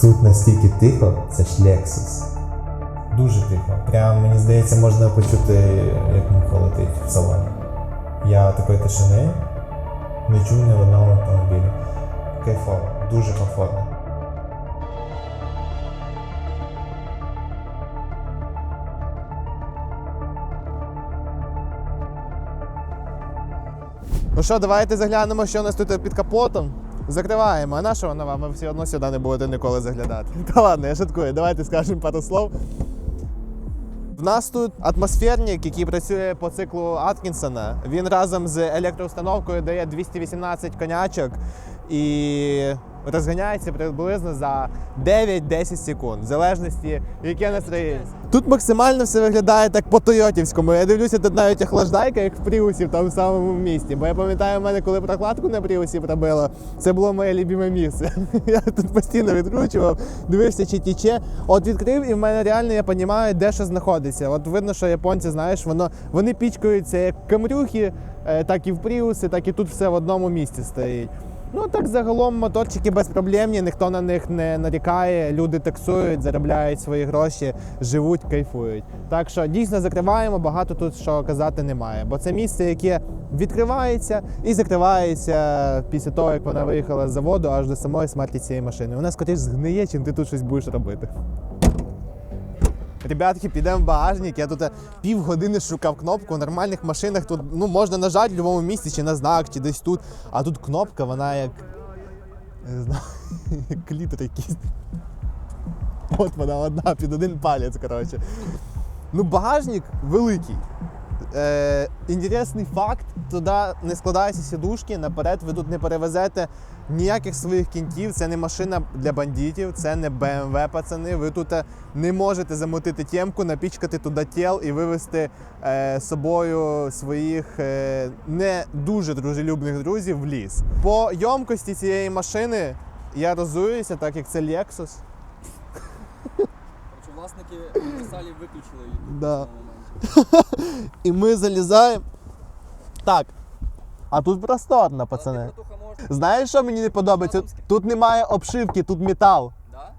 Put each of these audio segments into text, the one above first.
Тут настільки тихо, це ж Lexus. Дуже тихо. Прям мені здається, можна почути, як муха летить в салоні. Я такої тишини не чув ні в одному автомобілі. Кайфово, дуже комфортно. Ну що, давайте заглянемо, що у нас тут під капотом. Закриваємо. А нашого нова. Ви все одно сюди не будете ніколи заглядати. Та ладно, я шуткую. Давайте скажемо пару слов. В нас тут атмосферник, який працює по циклу Аткінсона. Він разом з електроустановкою дає 218 конячок і розганяється приблизно за 9-10 секунд, в залежності, яке настроєння. Тут максимально все виглядає так по Тойотівському. Я дивлюся, тут навіть охлаждайка, як в Пріусі в тому самому місті. Бо я пам'ятаю, в мене, коли прокладку на Пріусі пробило, це було моє любиме місце. Я тут постійно відкручував, дивився, чи тіче. От відкрив, і в мене реально я розумію, де що знаходиться. От видно, що японці, знаєш, воно вони пічкаються як камрюхи, е, так і в Пріуси, так і тут все в одному місці стоїть. Ну так загалом моторчики безпроблемні, ніхто на них не нарікає. Люди таксують, заробляють свої гроші, живуть, кайфують. Так що дійсно закриваємо, багато тут що казати немає. Бо це місце, яке відкривається і закривається після того, як вона виїхала з заводу аж до самої смерті цієї машини. Вона скоріш згниє, чим ти тут щось будеш робити. Ребятки, підемо в багажник. Я тут е, півгодини шукав кнопку. В нормальних машинах тут ну, можна нажати в будь-якому місці, чи на знак, чи десь тут. А тут кнопка, вона як. Не знаю, клітер якийсь. От вона одна під один палець, коротше. Ну, багажник великий. Е, інтересний факт, туди не складаються сідушки, наперед ви тут не перевезете ніяких своїх кінтів. Це не машина для бандитів, це не BMW, пацани. Ви тут е, не можете замотити тємку, напічкати туди тіл і вивезти е, собою своїх е, не дуже дружелюбних друзів в ліс. По йомкості цієї машини я розуюся, так як це Lexus. Власники універсалів виключили YouTube Да. І ми залізаємо. Так. А тут просторно, пацани. Знаєш, що мені не подобається? Тут немає обшивки, тут метал.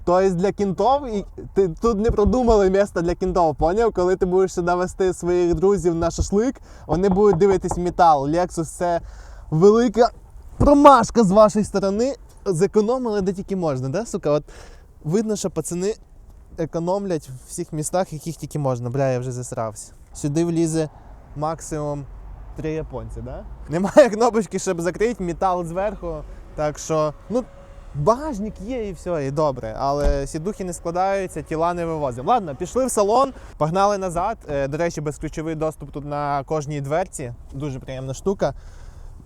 Тобто для кінтов і ти тут не продумали місце для кінтов, поняв? Коли ти будеш сюди вести своїх друзів на шашлик, вони будуть дивитись метал. Lexus це велика промашка з вашої сторони. Зекономили де тільки можна, да, сука? От видно, що пацани економлять в всіх містах, яких тільки можна. Бля, я вже засрався. Сюди влізе максимум три японці, да? Немає кнопочки, щоб закрити метал зверху. Так що, ну, багажник є і все, і добре. Але сідухи не складаються, тіла не вивозимо. Ладно, пішли в салон, погнали назад. Е, До речі, безключовий доступ тут на кожній дверці. Дуже приємна штука.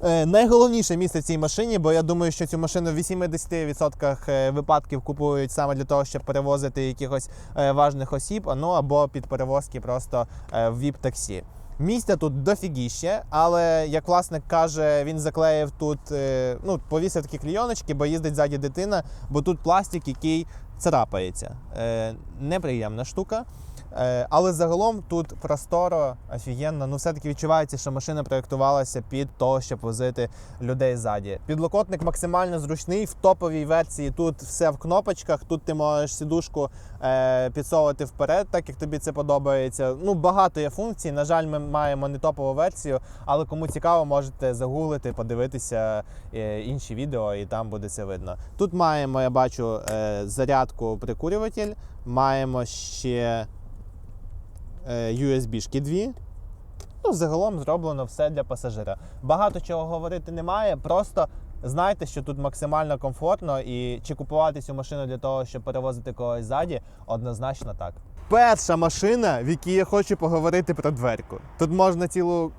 Е, Найголовніше місце в цій машині, бо я думаю, що цю машину в 80% е, випадків купують саме для того, щоб перевозити якихось е, важних осіб, ну або під перевозки просто в віп-таксі. Місця тут дофігіще, але як власник каже, він заклеїв тут, ну, повісив такі клійоночки, бо їздить ззаді дитина, бо тут пластик, який царапається. Неприємна штука. Е, Але загалом тут просторо, офігенно. Ну, все-таки відчувається, що машина проєктувалася під того, щоб возити людей ззаді. Підлокотник максимально зручний. В топовій версії тут все в кнопочках. Тут ти можеш сідушку е, підсовувати вперед, так як тобі це подобається. Ну, багато є функцій. На жаль, ми маємо не топову версію, але кому цікаво, можете загуглити, подивитися е, інші відео, і там буде це видно. Тут маємо, я бачу, е, зарядку прикурюватель, маємо ще USB-шки дві. Ну, загалом зроблено все для пасажира. Багато чого говорити немає. Просто знайте, що тут максимально комфортно, і чи купувати цю машину для того, щоб перевозити когось ззаді, однозначно так. Перша машина, в якій я хочу поговорити про дверку. Тут можна цілу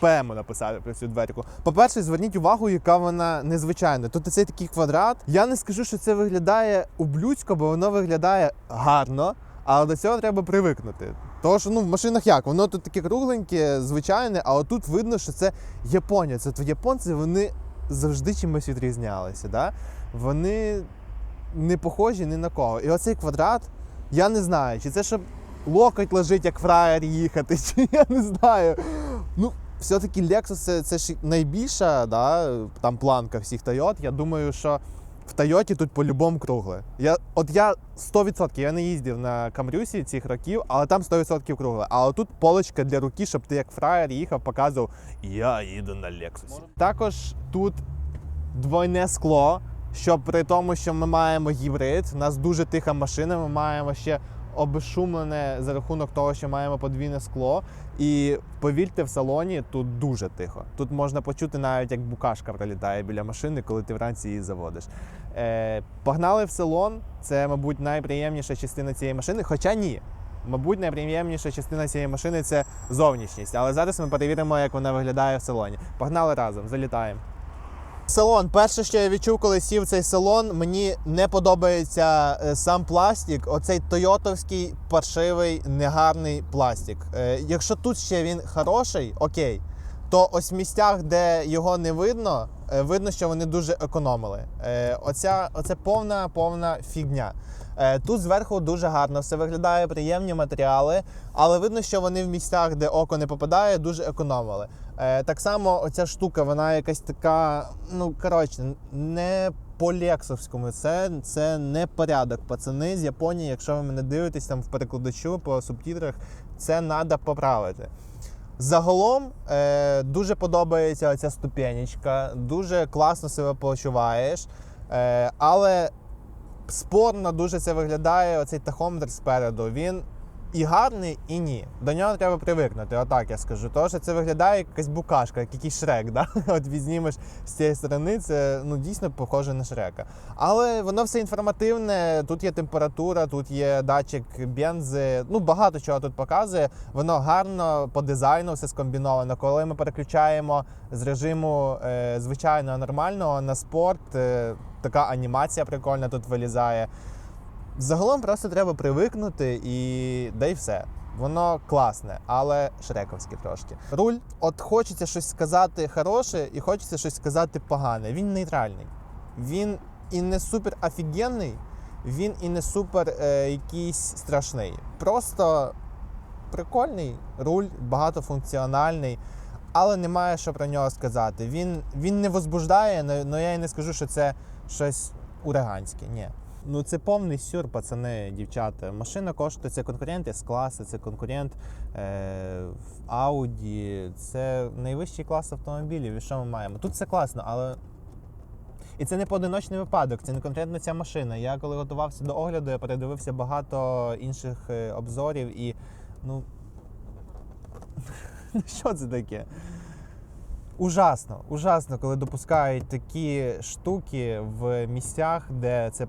поему написати про цю дверку. По-перше, зверніть увагу, яка вона незвичайна. Тут цей такий квадрат. Я не скажу, що це виглядає ублюдсько, бо воно виглядає гарно, але до цього треба привикнути. Що ну, в машинах як? Воно тут таке кругленьке, звичайне, а отут видно, що це Японія. Це японці вони завжди чимось відрізнялися. Да? Вони не похожі ні на кого. І оцей квадрат, я не знаю, чи це щоб локоть лежить, як фраєр їхати, чи я не знаю. Ну, все-таки Lexus це, це ж найбільша да, там планка всіх Toyota. Я думаю, що в Тойоті тут по-любому кругле. Я, от я 100%, я не їздив на Камрюсі цих років, але там 100% кругле. А тут полочка для руки, щоб ти як фраєр їхав, показував, я їду на Лексусі. Також тут двойне скло, що при тому, що ми маємо гібрид, у нас дуже тиха машина, ми маємо ще обезшумлене за рахунок того, що маємо подвійне скло. І повірте, в салоні тут дуже тихо. Тут можна почути навіть як букашка пролітає біля машини, коли ти вранці її заводиш. Е, погнали в салон. Це, мабуть, найприємніша частина цієї машини. Хоча ні. Мабуть, найприємніша частина цієї машини це зовнішність. Але зараз ми перевіримо, як вона виглядає в салоні. Погнали разом, залітаємо. Салон. Перше, що я відчув, коли сів цей салон, мені не подобається е, сам пластик. Оцей тойотовський паршивий, негарний пластик. Е, якщо тут ще він хороший, окей. То ось в місцях, де його не видно, видно, що вони дуже економили. Е, оця, оце повна повна фігня. Е, Тут зверху дуже гарно все виглядає, приємні матеріали, але видно, що вони в місцях, де око не попадає, дуже економили. Е, Так само оця штука, вона якась така, ну коротше, не по лексовському. Це, це не порядок. Пацани з Японії, якщо ви мене дивитесь там в перекладачу по субтитрах, це треба поправити. Загалом е, дуже подобається ця ступенечка, дуже класно себе почуваєш. Е, але спорно дуже це виглядає оцей тахометр спереду. Він і гарний, і ні. До нього треба привикнути, отак я скажу. Тому що це виглядає як якась букашка, як якийсь шрек. Да? От візнімеш з цієї сторони, це ну, дійсно похоже на шрека. Але воно все інформативне, тут є температура, тут є датчик бензи, ну багато чого тут показує. Воно гарно по дизайну все скомбіновано. Коли ми переключаємо з режиму е, звичайного нормального на спорт, е, така анімація прикольна тут вилізає. Загалом просто треба привикнути і да й все. Воно класне, але шрековське трошки. Руль, от хочеться щось сказати хороше, і хочеться щось сказати погане. Він нейтральний. Він і не супер офігенний, він і не супер е, якийсь страшний. Просто прикольний руль, багатофункціональний, але немає що про нього сказати. Він, він не возбуждає, але я і не скажу, що це щось ураганське. Ні. Ну це повний сюр, пацани, дівчата. Машина коштує це конкурент з класу, це конкурент е, в Audi, це найвищий клас автомобілів. І що ми маємо? Тут все класно, але. І це не поодиночний випадок, це не конкретно ця машина. Я коли готувався до огляду, я передивився багато інших е, обзорів і ну, що це таке? Ужасно, ужасно, коли допускають такі штуки в місцях, де це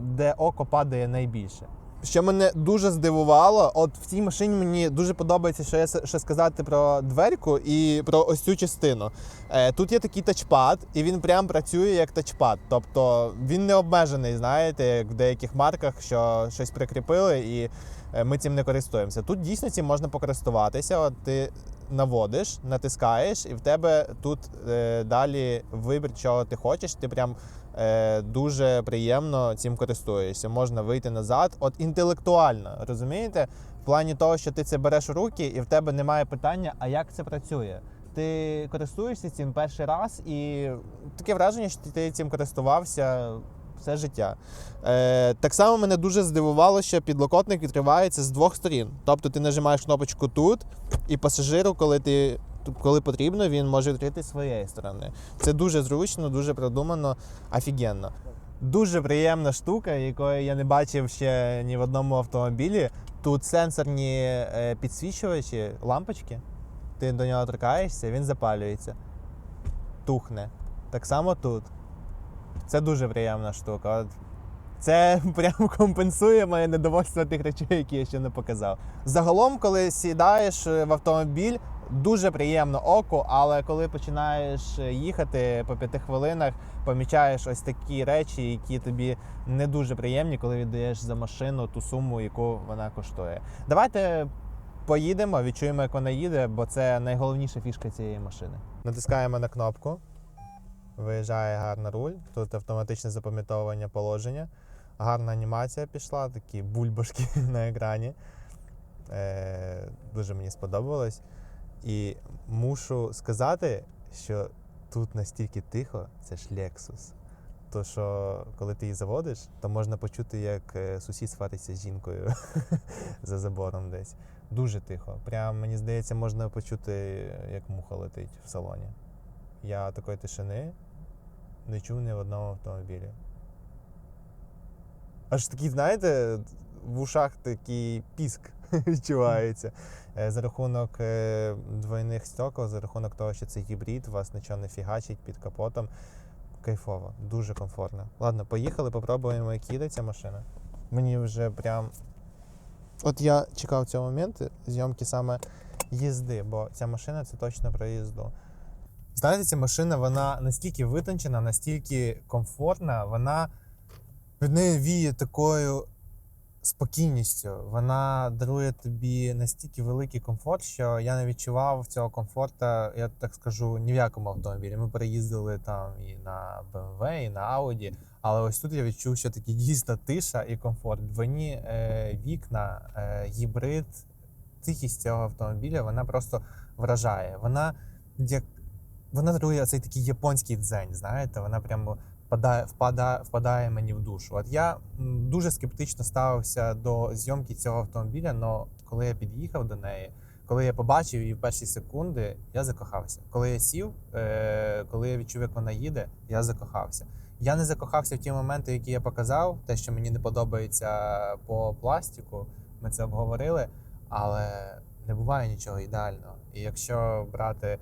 де око падає найбільше. Що мене дуже здивувало, от в цій машині мені дуже подобається, що я ще сказати про дверку і про ось цю частину. Е, тут є такий тачпад, і він прям працює як тачпад. Тобто він не обмежений, знаєте, як в деяких марках, що щось прикріпили і е, ми цим не користуємося. Тут дійсно цим можна покористуватися. От ти наводиш, натискаєш, і в тебе тут е, далі вибір, чого ти хочеш. Ти прям е, дуже приємно цим користуєшся. Можна вийти назад. От інтелектуально, розумієте? В плані того, що ти це береш у руки, і в тебе немає питання, а як це працює. Ти користуєшся цим перший раз, і таке враження, що ти цим користувався все життя. Е, так само мене дуже здивувало, що підлокотник відкривається з двох сторін. Тобто ти нажимаєш кнопочку тут, і пасажиру, коли ти. Коли потрібно, він може відкрити з своєї сторони. Це дуже зручно, дуже продумано, офігенно. Дуже приємна штука, якої я не бачив ще ні в одному автомобілі. Тут сенсорні е, підсвічувачі, лампочки. Ти до нього торкаєшся, він запалюється. Тухне. Так само тут. Це дуже приємна штука. Це прямо компенсує моє недовольство тих речей, які я ще не показав. Загалом, коли сідаєш е, в автомобіль, дуже приємно оку, але коли починаєш е, їхати по п'яти хвилинах, помічаєш ось такі речі, які тобі не дуже приємні, коли віддаєш за машину ту суму, яку вона коштує. Давайте поїдемо, відчуємо, як вона їде, бо це найголовніша фішка цієї машини. Натискаємо на кнопку. Виїжджає гарно руль, тут автоматичне запам'ятовування положення. Гарна анімація пішла, такі бульбашки на екрані. Е, дуже мені сподобалось. І мушу сказати, що тут настільки тихо, це ж Lexus. то що коли ти її заводиш, то можна почути, як е, сусід свариться з жінкою за забором десь. Дуже тихо. Прям мені здається, можна почути, як муха летить в салоні. Я такої тишини не чув ні в одному автомобілі. Аж такий, знаєте, в ушах такий піск відчувається. Е, За рахунок е, двойних стекол, за рахунок того, що це гібрид, вас нічого не фігачить під капотом. Кайфово, дуже комфортно. Ладно, поїхали, попробуємо, як їде ця машина. Мені вже прям. От я чекав цього моменту зйомки саме їзди, бо ця машина це точно про їзду. Знаєте, ця машина вона настільки витончена, настільки комфортна, вона від неї віє такою спокійністю. Вона дарує тобі настільки великий комфорт, що я не відчував цього комфорту, я так скажу, ні в якому автомобілі. Ми переїздили там і на BMW, і на Audi, але ось тут я відчув, що такі дійсно тиша і комфорт. Двойні е, вікна, е, гібрид, тихість цього автомобіля, вона просто вражає. Вона як вона дарує цей такий японський дзень, знаєте, вона прямо впадає, впадає, впадає мені в душу. От я дуже скептично ставився до зйомки цього автомобіля, але коли я під'їхав до неї, коли я побачив її в перші секунди, я закохався. Коли я сів, е, коли я відчув, як вона їде, я закохався. Я не закохався в ті моменти, які я показав, те, що мені не подобається по пластику, ми це обговорили, але не буває нічого ідеального. І якщо брати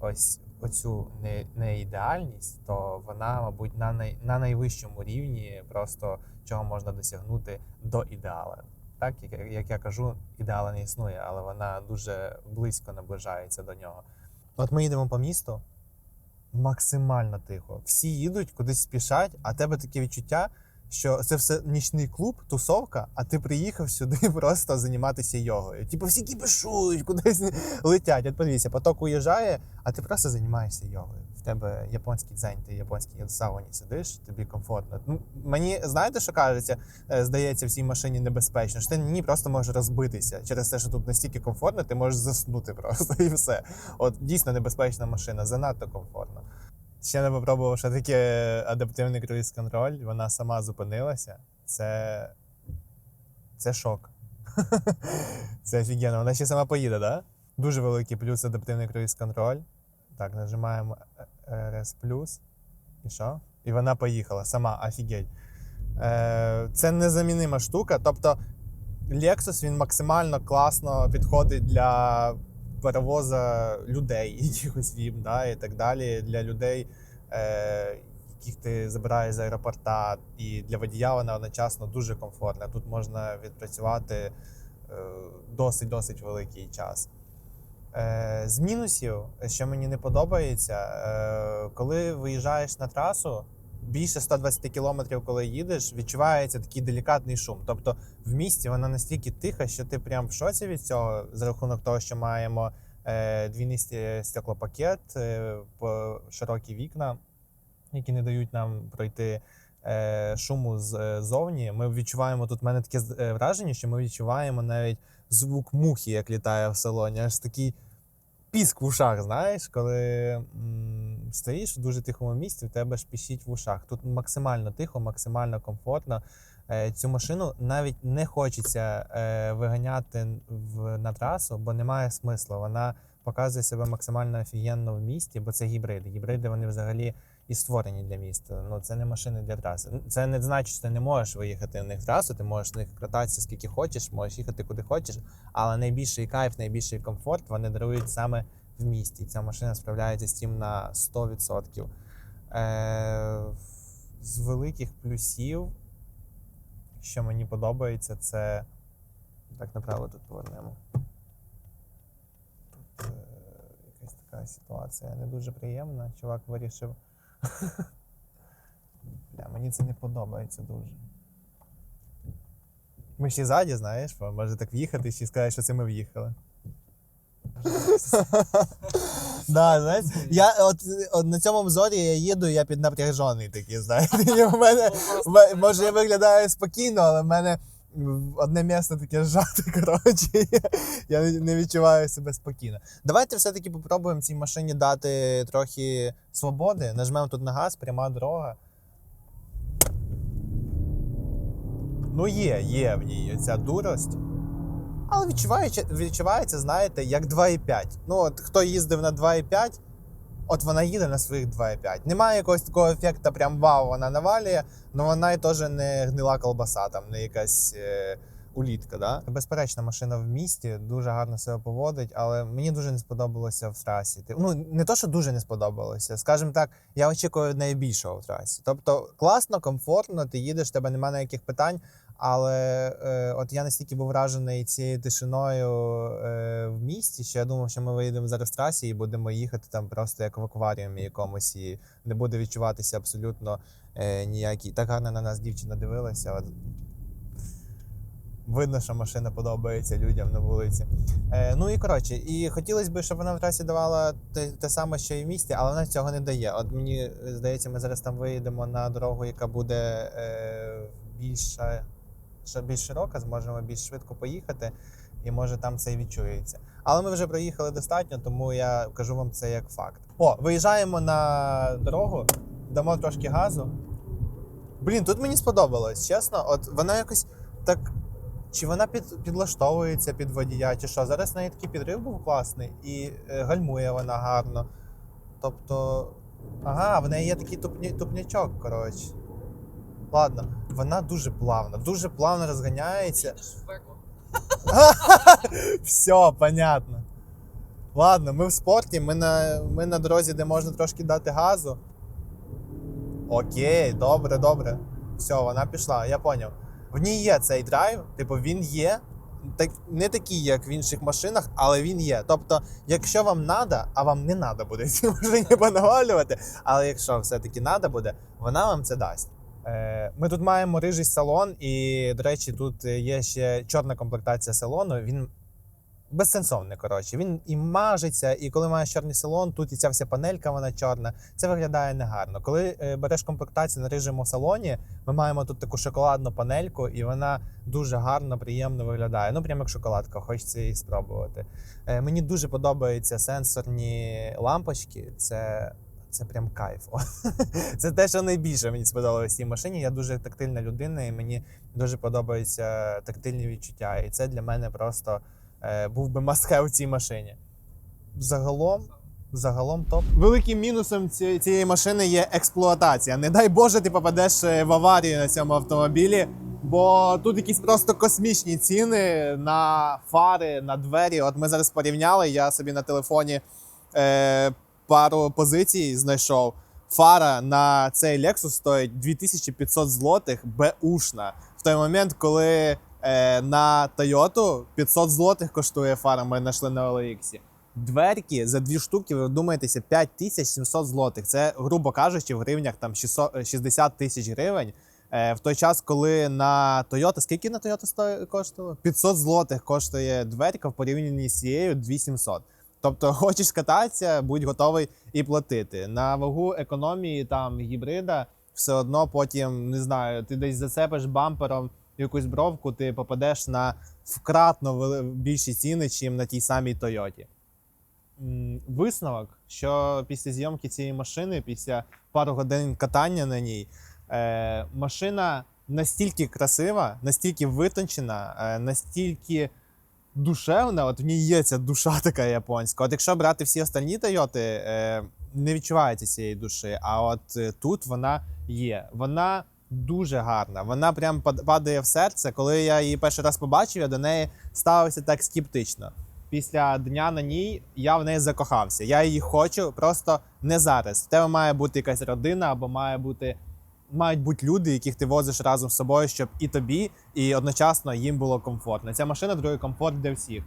ось оцю не, не то вона, мабуть, на, най, на найвищому рівні, просто чого можна досягнути до ідеала. Так, як я кажу, ідеала не існує, але вона дуже близько наближається до нього. От ми їдемо по місту максимально тихо. Всі їдуть, кудись спішать, а тебе таке відчуття, що це все нічний клуб, тусовка, а ти приїхав сюди просто займатися йогою. Типу всі кіпішують, кудись летять. От подивіться, поток уїжджає, а ти просто займаєшся йогою. В тебе японський дзень, ти японській сауні сидиш, тобі комфортно. Ну, мені знаєте, що кажеться, Е, здається, в цій машині небезпечно. Що ти ні, просто можеш розбитися через те, що тут настільки комфортно, ти можеш заснути просто і все. От дійсно небезпечна машина, занадто комфортно. Ще не попробував, що таке адаптивний круїз-контроль. Вона сама зупинилася. Це. Це шок. Це офігенно. Вона ще сама поїде? Да? Дуже великий плюс адаптивний круїз-контроль. Так, нажимаємо RS І що? І вона поїхала сама, офігеть. Е, Це незамінима штука. Тобто Lexus він максимально класно підходить для перевозу людей, якихось віп, да, і так далі. Для людей, е, яких ти забираєш з аеропорта, і для водія вона одночасно дуже комфортна. Тут можна відпрацювати е, досить-досить великий час. Е, з мінусів, що мені не подобається, е, коли виїжджаєш на трасу, більше 120 кілометрів, коли їдеш, відчувається такий делікатний шум. Тобто в місті вона настільки тиха, що ти прям в шоці від цього, за рахунок того, що маємо е, двійнисті стеклопакет, е, широкі вікна, які не дають нам пройти е, шуму ззовні. Ми відчуваємо тут в мене таке е, враження, що ми відчуваємо навіть звук мухи, як літає в салоні. Аж такий піск в ушах, знаєш, коли м, стоїш в дуже тихому місці, в тебе ж піщить в ушах. Тут максимально тихо, максимально комфортно. Е, Цю машину навіть не хочеться е, виганяти в, на трасу, бо немає смислу. Вона показує себе максимально офігенно в місті, бо це гібриди. Гібриди вони взагалі і створені для міста. Ну це не машини для траси. Це не значить, що ти не можеш виїхати в них в трасу, ти можеш в них кататися скільки хочеш, можеш їхати куди хочеш. Але найбільший кайф, найбільший комфорт вони дарують саме в місті. Ця машина справляється з цим на 100%. Е, з великих плюсів, що мені подобається, це. Так, направо тут повернемо. Тут е, якась така ситуація не дуже приємна. Чувак вирішив. Бля, мені це не подобається дуже. Ми ще ззаді, знаєш, може так в'їхати і ще сказати, що це ми в'їхали. Да, знаєш, я от, от на цьому зорі я їду, я піднапряжений такий, знаєте. І в мене, може, я виглядаю спокійно, але в мене одне місце таке жати коротше. Я не відчуваю себе спокійно. Давайте все-таки попробуємо цій машині дати трохи свободи. Нажмемо тут на газ, пряма дорога. Ну, є, є в ній ця дурость. Але відчувається, знаєте, як 2,5. Ну, от хто їздив на 2,5 от вона їде на своїх 2,5. Немає якогось такого ефекту, прям вау, вона навалює, але вона і теж не гнила колбаса, там не якась е, улітка. Да? Безперечна машина в місті, дуже гарно себе поводить, але мені дуже не сподобалося в трасі. Ну, не то, що дуже не сподобалося. Скажімо так, я очікую від неї більшого в трасі. Тобто класно, комфортно, ти їдеш, тебе немає ніяких питань. Але е, от я настільки був вражений цією тишиною е, в місті, що я думав, що ми виїдемо зараз в трасі і будемо їхати там просто як в акваріумі якомусь, і не буде відчуватися абсолютно е, ніякі. Так гарно на нас дівчина дивилася. От. Видно, що машина подобається людям на вулиці. Е, ну і коротше, і хотілося б, щоб вона в трасі давала те, те саме, що і в місті, але вона цього не дає. От мені е, здається, ми зараз там виїдемо на дорогу, яка буде е, більша, ще більш широка, зможемо більш швидко поїхати, і може там це і відчується. Але ми вже проїхали достатньо, тому я кажу вам це як факт. О, виїжджаємо на дорогу, дамо трошки газу. Блін, тут мені сподобалось, чесно. От вона якось так. Чи вона під, підлаштовується під водія, чи що? Зараз неї такий підрив був класний і е, гальмує вона гарно. Тобто. Ага, в неї є такий тупні, тупнячок, коротше. Ладно, вона дуже плавно, дуже плавно розганяється. Все, понятно. Ладно, ми в спорті, ми на, ми на дорозі, де можна трошки дати газу. Окей, добре, добре. Все, вона пішла, я поняв. В ній є цей драйв, типу, він є. Так, не такий, як в інших машинах, але він є. Тобто, якщо вам треба, а вам не треба буде цій машині понавалювати, але якщо все-таки треба буде, вона вам це дасть. Е, Ми тут маємо рижий салон, і, до речі, тут є ще чорна комплектація салону. Він безсенсовний, коротше. Він і мажеться, і коли маєш чорний салон, тут і ця вся панелька, вона чорна. Це виглядає негарно. Коли е, береш комплектацію на рижому салоні, ми маємо тут таку шоколадну панельку, і вона дуже гарно, приємно виглядає. Ну, прямо як шоколадка, хочеться її спробувати. Е, Мені дуже подобаються сенсорні лампочки. Це. Це прям кайф. Це те, що найбільше мені сподобалося в цій машині. Я дуже тактильна людина, і мені дуже подобаються тактильні відчуття. І це для мене просто е, був би must-have в цій машині. Загалом, загалом топ. Великим мінусом цієї машини є експлуатація. Не дай Боже, ти попадеш е, в аварію на цьому автомобілі, бо тут якісь просто космічні ціни на фари, на двері. От ми зараз порівняли. Я собі на телефоні е, пару позицій знайшов. Фара на цей Lexus стоїть 2500 злотих беушна. В той момент, коли е, на Toyota 500 злотих коштує фара, ми знайшли на OLX. Дверки за дві штуки, ви думаєтеся, 5700 злотих. Це, грубо кажучи, в гривнях там 600, е, 60 тисяч гривень. Е, в той час, коли на Toyota, скільки на Toyota коштувало? 500 злотих коштує дверка в порівнянні з цією 2700. Тобто, хочеш скататися, будь готовий і платити. На вагу економії там гібрида все одно потім не знаю, ти десь зацепиш бампером якусь бровку, ти попадеш на вкратно більші ціни, ніж на тій самій Тойоті. Висновок, що після зйомки цієї машини, після пару годин катання на ній, е, машина настільки красива, настільки витончена, е, настільки душевна, от в ній є ця душа така японська. От якщо брати всі остальні Тойоти, е, не відчувається цієї душі. А от е, тут вона є. Вона дуже гарна. Вона прям пад- падає в серце. Коли я її перший раз побачив, я до неї ставився так скептично. Після дня на ній я в неї закохався. Я її хочу, просто не зараз. В тебе має бути якась родина або має бути мають бути люди, яких ти возиш разом з собою, щоб і тобі, і одночасно їм було комфортно. Ця машина дарує комфорт для всіх.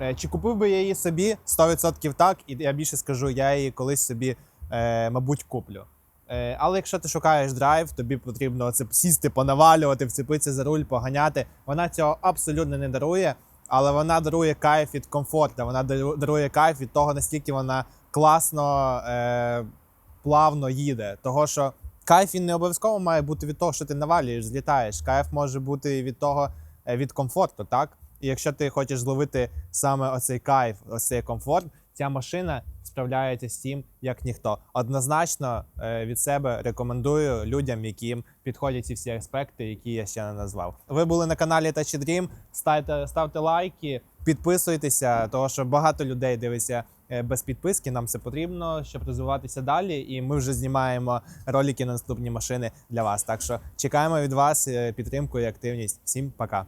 Е, Чи купив би я її собі? 100% так, і я більше скажу, я її колись собі, е, мабуть, куплю. Е, Але якщо ти шукаєш драйв, тобі потрібно оце сісти, понавалювати, вцепитися за руль, поганяти. Вона цього абсолютно не дарує, але вона дарує кайф від комфорту. Вона дарує кайф від того, наскільки вона класно, плавно їде. Того, що кайф він не обов'язково має бути від того, що ти навалюєш, злітаєш. Кайф може бути від того, е, від комфорту, так? І якщо ти хочеш зловити саме оцей кайф, оцей комфорт, ця машина справляється з цим як ніхто. Однозначно е, від себе рекомендую людям, яким підходять ці всі аспекти, які я ще не назвав. Ви були на каналі Touch Dream, ставте, ставте лайки, підписуйтеся, тому що багато людей дивиться без підписки. Нам це потрібно, щоб розвиватися далі. І ми вже знімаємо ролики на наступні машини для вас. Так що чекаємо від вас е, підтримку і активність. Всім пока.